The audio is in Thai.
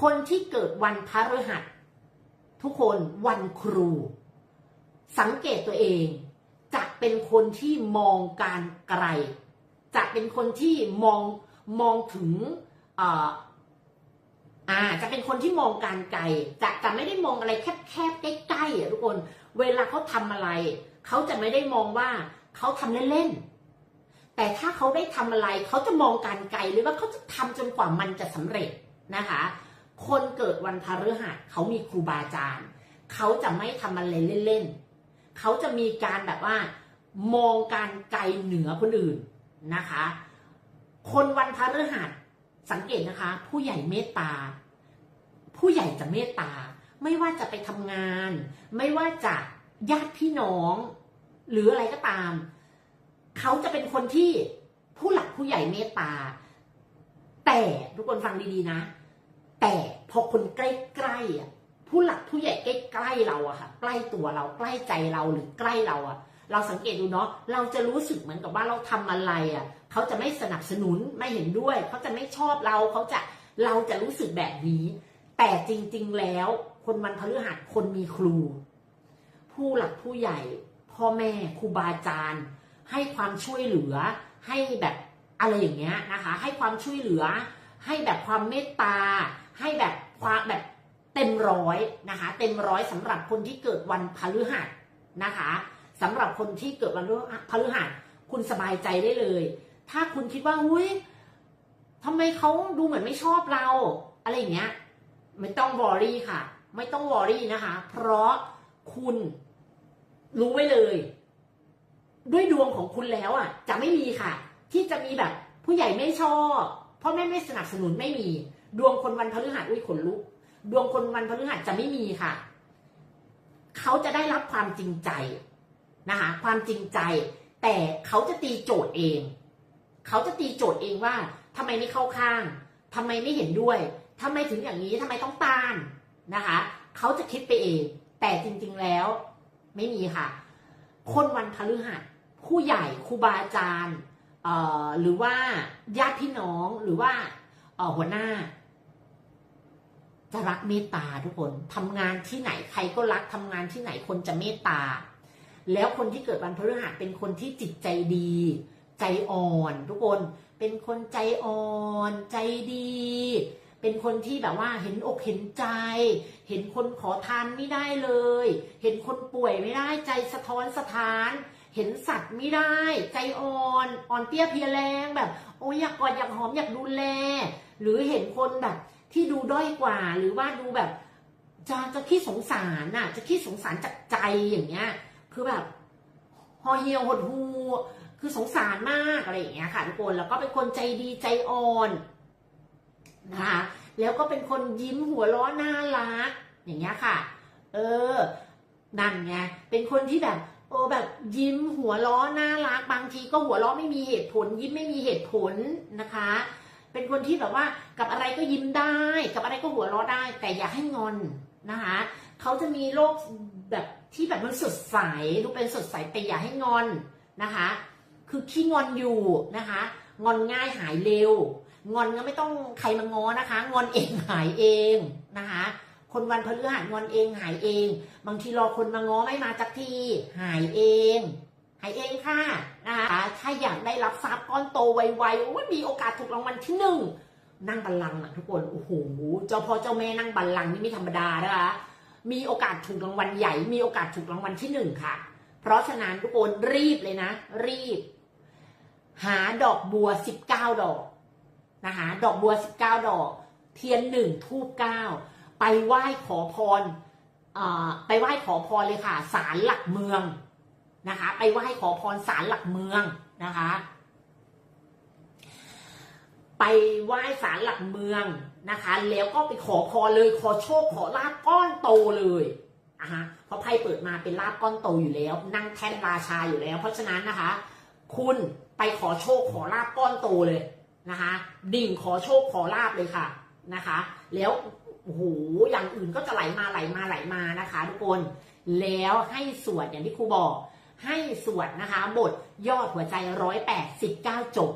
คนที่เกิดวันพฤหัส ทุกคนวันครู สังเกตตัวเอง จะเป็นคนที่มองการไกล จะเป็นคนที่มองมองถึงอ่าจะเป็นคนที่มองการไกลจะจะไม่ได้มองอะไรแคบๆใกล้ๆอะทุกคน เวลาเขาทำอะไร เขาจะไม่ได้มองว่าเขาทำเล่นๆแต่ถ้าเขาได้ทำอะไร เขาจะมองการไกลเลยว่าเขาจะทำจนกว่ามันจะสำเร็จนะคะ คนเกิดวันพฤหัสเขามีครูบาอาจารย์เขาจะไม่ทำอะไรเล่นๆเขาจะมีการแบบว่า มองการไกลเหนือคนอื่นนะคะ คนวันพฤหัสสังเกตนะคะ ผู้ใหญ่เมตตา ผู้ใหญ่จะเมตตา ไม่ว่าจะไปทำงาน ไม่ว่าจะญาติพี่น้อง หรืออะไรก็ตาม เขาจะเป็นคนที่ผู้หลักผู้ใหญ่เมตตา แต่ทุกคนฟังดีๆนะ แต่พอคนใกล้ๆอะผู้หลักผู้ใหญ่ใกล้ๆเราอะค่ะใกล้ตัวเราใกล้ใจเราหรือใกล้เราอะเราสังเกตดูเนาะเราจะรู้สึกเหมือนกับว่าเราทำอะไรอะเขาจะไม่สนับสนุนไม่เห็นด้วย เขาจะไม่ชอบเราเขาจะเราจะรู้สึกแบบนี้ แต่จริงๆแล้ว คนวันพฤหัสคนมีครู ผู้หลักผู้ใหญ่ พ่อแม่ครูบาอาจารย์ ให้ความช่วยเหลือ ให้แบบอะไรอย่างเงี้ยนะคะ ให้ความช่วยเหลือ ให้แบบความเมตตา ให้แบบความแบบเต็มร้อยนะคะ เต็มร้อยสำหรับคนที่เกิดวันพฤหัสนะคะสำหรับคนที่เกิดวันพฤหัสคุณสบายใจได้เลย ถ้าคุณคิดว่าอุ้ยทำไมเขาดูเหมือนไม่ชอบเรา อะไรอย่างเงี้ย ไม่ต้องวอรี่ค่ะ ไม่ต้องวอรี่นะคะ เพราะคุณรู้ไว้เลย ด้วยดวงของคุณแล้วอะ จะไม่มีค่ะ ที่จะมีแบบผู้ใหญ่ไม่ชอบพ่อแม่ไม่สนับสนุนไม่มี ดวงคนวันพฤหัสอุ้ยขนลุก ดวงคนวันพฤหัสจะไม่มีค่ะ เขาจะได้รับความจริงใจนะคะความจริงใจ แต่เขาจะตีโจทย์เอง เขาจะตีโจทย์เองว่าทำไมไม่เข้าข้างทำไมไม่เห็นด้วยทำไมถึงอย่างนี้ทำไมต้องต้านนะคะ เขาจะคิดไปเอง แต่จริงๆแล้ว ไม่มีค่ะ คนวันพฤหัสผู้ใหญ่ครูบาอาจารย์เอ่อหรือว่าญาติพี่น้องหรือว่าหัวหน้า จะรักเมตตาทุกคนทำงานที่ไหนใครก็รักทำงานที่ไหนคนจะเมตตา แล้วคนที่เกิดวันพฤหัสเป็นคนที่จิตใจดี ใจอ่อน ทุกคนเป็นคนใจอ่อนใจดี เป็นคนที่แบบว่าเห็นอกเห็นใจ เห็นคนขอทานไม่ได้เลย เห็นคนป่วยไม่ได้ใจสะท้อนสะท้าน เห็นสัตว์ไม่ได้ ใจอ่อนอ่อนเปี้ยเพียแรงแบบ โอ้ยอยากกอดอยากหอมอยากดูแล หรือเห็นคนแบบ ที่ดูด้อยกว่าหรือว่าดูแบบจะจะขี้สงสารน่ะ จะขี้สงสารจากใจอย่างเงี้ย คือแบบหอเหี่ยวหดหูคือสงสารมากอะไรอย่างเงี้ยค่ะทุกคนแล้วก็เป็นคนใจดีใจอ่อนนะคะแล้วก็เป็นคนยิ้มหัวล้อน่ารัก อย่างเงี้ยค่ะ เออ นั่นไงเป็นคนที่แบบโอ้แบบยิ้มหัวล้อน่ารักบางทีก็หัวล้อไม่มีเหตุผล ยิ้มไม่มีเหตุผลนะคะ เป็นคนที่แบบว่ากับอะไรก็ยิ้มได้ กับอะไรก็หัวเราะได้ แต่อย่าให้งอนนะคะเขาจะมีโลกแบบที่แบบมันสดใสดูเป็นสดใสแต่อย่าให้งอนนะคะ คือขี้งอนอยู่นะคะ งอนง่ายหายเร็ว งอนก็ไม่ต้องใครมางอนะคะ งอนเองหายเองนะคะ คนวันพฤหัสงอนเองหายเอง บางทีรอคนมาง้อไม่มาจักทีหายเอง หายเองค่ะนะคะถ้าอยากได้รับทรัพย์ก้อนโตไวๆโอ้ยมีโอกาสถูกรางวัลที่หนึ่งนั่งบัลลังก์อะทุกคนโอ้โหเจ้าพ่อเจ้าแม่นั่งบัลลังก์นี่ไม่ธรรมดานะคะมีโอกาสถูกรางวัลใหญ่ มีโอกาสถูกรางวัลที่หนึ่งค่ะ เพราะฉะนั้นทุกคนรีบเลยนะ รีบ หาดอกบัวสิบเก้าดอกนะคะดอกบัวสิบเก้าดอก เทียนหนึ่งทูบเก้าไปไหว้ขอพรอไปไหว้ขอพรเลยค่ะศาลหลักเมือง นะคะ ไปไหว้ขอพรศาลหลักเมืองนะคะ ไปไหว้ศาลหลักเมืองนะคะ แล้วก็ไปขอพรเลยขอโชคขอลาบก้อนโตเลยอะฮะเพราะไพ่เปิดมาเป็นลาบก้อนโตอยู่แล้ว นั่งแท่นราชาอยู่แล้ว เพราะฉะนั้นนะคะ คุณไปขอโชคขอลาบก้อนโตเลยนะคะ ดิ่งขอโชคขอลาบเลยค่ะนะคะ แล้วโอ้โหอย่างอื่นก็จะไหลมาไหลมาไหลมานะคะ ทุกคนแล้วให้สวดอย่างที่ครูบอก ให้สวดนะคะ บทยอดหัวใจร้อยแปดสิบเก้าจบ